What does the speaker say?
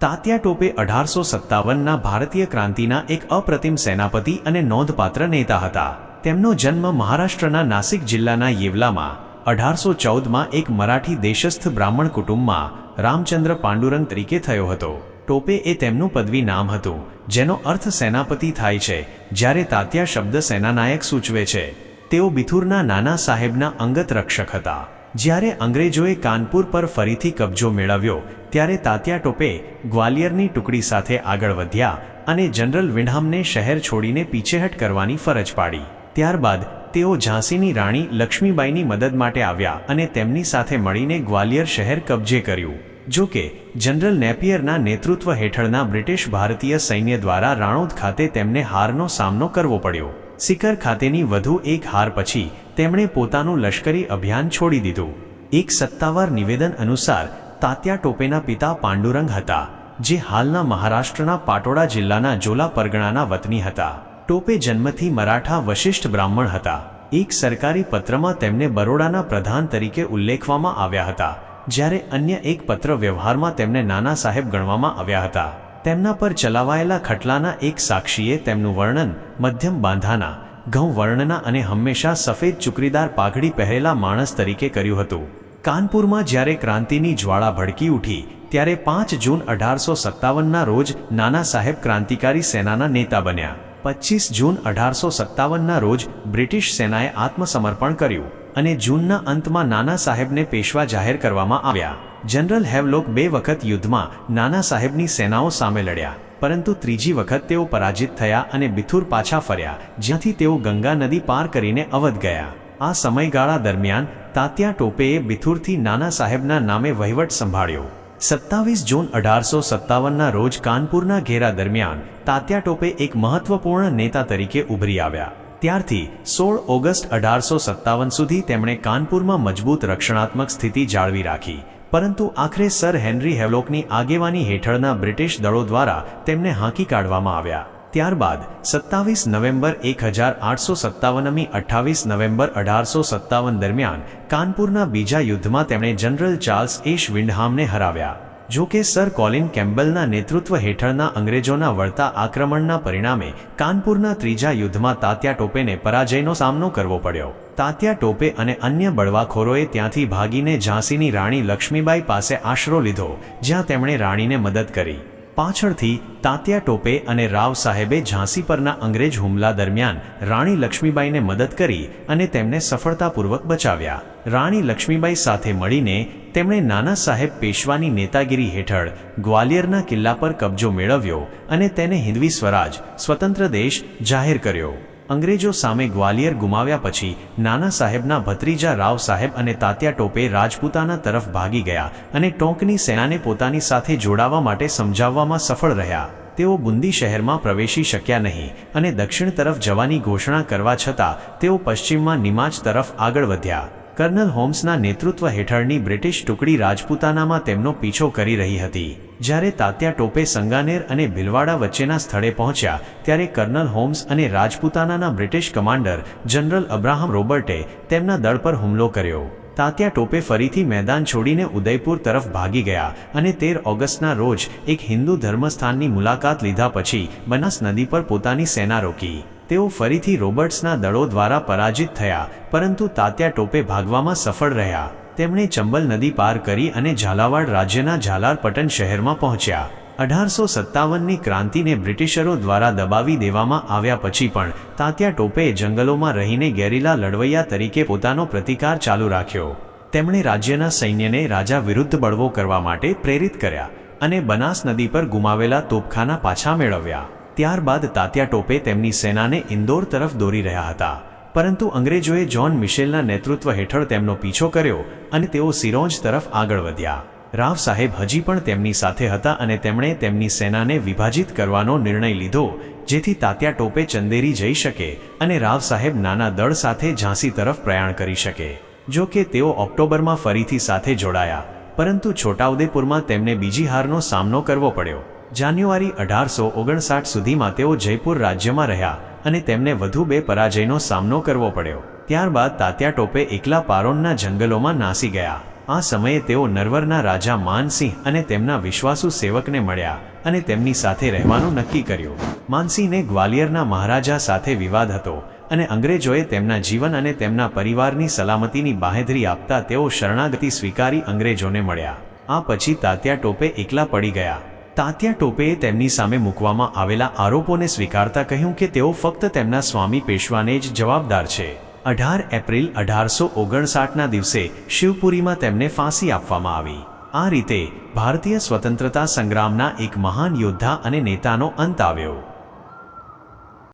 તાત્યા ટોપે અઢારસો સત્તાવનના ભારતીય ક્રાંતિના એક અપ્રતિમ સેનાપતિ અને નોંધપાત્ર નેતા હતા. તેમનો જન્મ મહારાષ્ટ્રના નાસિક જિલ્લાના યેવલામાં, અઢારસો ચૌદમાં એક મરાઠી દેશસ્થ બ્રાહ્મણ કુટુંબમાં, રામચંદ્ર પાંડુરંગ તરીકે થયો હતો. ટોપે એ તેમનું પદવી નામ હતું, જેનો અર્થ સેનાપતિ થાય છે, જ્યારે તાત્યા શબ્દ સેનાનાયક સૂચવે છે. તેઓ બિથુરના નાના સાહેબના અંગત રક્ષક હતા. જ્યારે અંગ્રેજોએ કાનપુર પર ફરીથી કબજો મેળવ્યો, ત્યારે તાત્યા ટોપે ગ્વાલિયરની ટુકડી સાથે આગળ વધ્યા અને જનરલ વિન્હામને શહેર છોડીને પીછેહટ કરવાની ફરજ પાડી. ત્યારબાદ તેઓ ઝાંસીની રાણી લક્ષ્મીબાઈની મદદ માટે આવ્યા અને તેમની સાથે મળીને ગ્વાલિયર શહેર કબજે કર્યું. જો કે, જનરલ નેપિયરના નેતૃત્વ હેઠળના બ્રિટિશ ભારતીય સૈન્ય દ્વારા રાણોદ ખાતે તેમને હારનો સામનો કરવો પડ્યો. સિકર ખાતેની વધુ એક હાર પછી તેમણે પોતાનું લશ્કરી અભિયાન છોડી દીધું. એક સત્તાવાર નિવેદન અનુસાર, તાત્યા ટોપેના પિતા પાંડુરંગ હતા, જે હાલના મહારાષ્ટ્રના પાટોડા જિલ્લાના જોલા પરગણાના વતની હતા. ટોપે જન્મથી મરાઠા વશિષ્ઠ બ્રાહ્મણ હતા. એક સરકારી પત્રમાં તેમને બરોડાના પ્રધાન તરીકે ઉલ્લેખવામાં આવ્યા હતા, જ્યારે અન્ય એક પત્ર વ્યવહારમાં તેમને નાના સાહેબ ગણવામાં આવ્યા હતા. તેમના પર ચલાવાયેલા ખટલાના એક સાક્ષીએ તેમનું વર્ણન મધ્યમ બાંધાના ઘઉં વર્ણના અને હંમેશા સફેદ ચુકરીદાર પાઘડી પહેરેલા માણસ તરીકે કર્યું હતું. કાનપુરમાં જ્યારે ક્રાંતિની જ્વાળા ભડકી ઉઠી, ત્યારે પાંચ જૂન અઢારસો સત્તાવનના રોજ નાના સાહેબ ક્રાંતિકારી સેનાના નેતા બન્યા. પચીસ જૂન અઢારસો સત્તાવનના રોજ બ્રિટિશ સેનાએ આત્મસમર્પણ કર્યું અને જૂનના અંતમાં નાના સાહેબને પેશવા જાહેર કરવામાં આવ્યા. જનરલ હેવલોક બે વખત યુદ્ધમાં નાના સાહેબની સેનાઓ સામે લડ્યા, પરંતુ ત્રીજી વખત તેઓ પરાજિત થયા અને બિથુર પાછા ફર્યા, જ્યાંથી તેઓ ગંગા નદી પાર કરીને અવધ ગયા. આ સમયગાળા દરમિયાન તાત્યા ટોપેએ બિથુરથી નાના સાહેબના નામે વહીવટ સંભાળ્યો. સત્તાવીસ જૂન અઢારસો સત્તાવનના રોજ કાનપુરના ઘેરા દરમિયાન તાત્યા ટોપે એક મહત્વપૂર્ણ નેતા તરીકે ઉભરી આવ્યા. ત્યારથી સોળ ઓગસ્ટ અઢારસો સત્તાવન સુધી તેમણે કાનપુરમાં મજબૂત રક્ષણાત્મક સ્થિતિ જાળવી રાખી. પરંતુ આખરે સર હેનરી હેવલોકની આગેવાની હેઠળના બ્રિટિશ દળો દ્વારા તેમને હાંકી કાઢવામાં આવ્યા. ત્યારબાદ, સત્તાવીસ નવેમ્બર એક હજાર આઠસો સત્તાવનમી અઠ્ઠાવીસ નવેમ્બર અઢારસો સત્તાવન દરમિયાન, કાનપુરના બીજા યુદ્ધમાં તેમણે જનરલ ચાર્લ્સ એશ વિન્ડહામને હરાવ્યા. જો કે સર કોલિન કેમ્બલના નેતૃત્વ હેઠળના અંગ્રેજોના વળતા આક્રમણના પરિણામે કાનપુરના ત્રીજા યુદ્ધમાં તાત્યા ટોપેને પરાજયનો સામનો કરવો પડ્યો. તાત્યા ટોપે અને અન્ય બળવાખોરોએ ત્યાંથી ભાગીને ઝાંસીની રાણી લક્ષ્મીબાઈ પાસે આશરો લીધો, જ્યાં તેમણે રાણીને મદદ કરી. પાછળથી તાત્યા ટોપે અને રાવ સાહેબે ઝાંસી પરના અંગ્રેજ હુમલા દરમિયાન રાણી લક્ષ્મીબાઈને મદદ કરી અને તેમને સફળતાપૂર્વક બચાવ્યા. રાણી લક્ષ્મીબાઈ સાથે મળીને તેમણે નાના સાહેબ પેશવાની નેતાગીરી હેઠળ ગ્વાલિયરના કિલ્લા પર કબજો મેળવ્યો અને તેને હિન્દવી સ્વરાજ, સ્વતંત્ર દેશ જાહેર કર્યો. અંગ્રેજો સામે ગ્વાલિયર ગુમાવ્યા પછી નાના સાહેબના ભત્રીજા રાવ સાહેબ અને તાત્યા ટોપે રાજપૂતાના તરફ ભાગી ગયા અને ટોંકની સેનાને પોતાની સાથે જોડાવા માટે સમજાવવામાં સફળ રહ્યા. તેઓ બુંદી શહેરમાં પ્રવેશી શક્યા નહીં અને દક્ષિણ તરફ જવાની ઘોષણા કરવા છતાં તેઓ પશ્ચિમમાં નિમાચ તરફ આગળ વધ્યા. કર્નલ હોમ્સના નેતૃત્વ હેઠળની બ્રિટિશ ટુકડી રાજપૂતાનામાં તેમનો પીછો કરી રહી હતી. જ્યારે તાત્યા ટોપે સંગાનેર અને ભિલવાડા વચ્ચેના સ્થળે પહોંચ્યા, ત્યારે કર્નલ હોમ્સ અને રાજપૂતાનાના બ્રિટિશ કમાન્ડર જનરલ અબ્રાહમ રોબર્ટે તેમના દળ પર હુમલો કર્યો. તાત્યા ટોપે ફરીથી મેદાન છોડીને ઉદયપુર તરફ ભાગી ગયા અને તેર ઓગસ્ટના રોજ એક હિન્દુ ધર્મસ્થાનની મુલાકાત લીધા પછી બનાસ નદી પર પોતાની સેના રોકી. તેઓ ફરીથી રોબર્ટ્સના દળો દ્વારા પરાજિત થયા, પરંતુ તાત્યા ટોપે ભાગવામાં સફળ રહ્યા. તેમણે ચંબલ નદી પાર કરી અને ઝાલાવાડ રાજ્યના ઝાલારપટન શહેરમાં પહોંચ્યા. અઢારસો સત્તાવનની ક્રાંતિને બ્રિટિશરો દ્વારા દબાવી દેવામાં આવ્યા પછી પણ, તાત્યા ટોપે જંગલોમાં રહીને ગેરીલા લડવૈયા તરીકે પોતાનો પ્રતિકાર ચાલુ રાખ્યો. તેમણે રાજ્યના સૈન્યને રાજા વિરુદ્ધ બળવો કરવા માટે પ્રેરિત કર્યા અને બનાસ નદી પર ગુમાવેલા તોપખાના પાછા મેળવ્યા. ત્યારબાદ તાત્યા ટોપે તેમની સેનાને ઇન્દોર તરફ દોરી રહ્યા હતા. પરંતુ અંગ્રેજોએ જ્હોન મિશેલના નેતૃત્વ હેઠળ તેમનો પીછો કર્યો અને તેઓ સિરોંજ તરફ આગળ વધ્યા. રાવ સાહેબ હજી પણ તેમની સાથે હતા અને તેમણે તેમની સેનાને વિભાજિત કરવાનો નિર્ણય લીધો, જેથી તાત્યા ટોપે ચંદેરી જઈ શકે અને રાવ સાહેબ નાના દળ સાથે ઝાંસી તરફ પ્રયાણ કરી શકે. જો કે તેઓ ઓક્ટોબરમાં ફરીથી સાથે જોડાયા, પરંતુ છોટાઉદેપુરમાં તેમને બીજી હારનો સામનો કરવો પડ્યો. જાન્યુઆરી અઢારસો ઓગણસાઠ સુધીમાં તેઓ જયપુર રાજ્યમાં રહ્યા અને તેમને વધુ બે પરાજયનો સામનો કરવો પડ્યો. ત્યારબાદ તાત્યા ટોપે એકલા પારોનના જંગલોમાં નાસી ગયા. આ સમયે તેઓ નરવરના રાજા માનસિંહ અને તેમના વિશ્વાસુ સેવકને મળ્યા અને તેમની સાથે રહેવાનું નક્કી કર્યું. માનસિંહને ગ્વાલિયરના મહારાજા સાથે વિવાદ હતો અને અંગ્રેજોએ તેમના જીવન અને તેમના પરિવારની સલામતીની બાહેધરી આપતા તેઓ શરણાગતિ સ્વીકારી અંગ્રેજોને મળ્યા. આ પછી તાત્યા ટોપે એકલા પડી ગયા. તાત્યા ટોપેએ તેમની સામે મૂકવામાં આવેલા આરોપોને સ્વીકારતા કહ્યું કે તેઓ ફક્ત તેમના સ્વામી પેશવાને જ જવાબદાર છે. અઢાર એપ્રિલ અઢારસો ઓગણસાઠના દિવસે શિવપુરીમાં તેમને ફાંસી આપવામાં આવી. આ રીતે ભારતીય સ્વતંત્રતા સંગ્રામના એક મહાન યોદ્ધા અને નેતાનો અંત આવ્યો.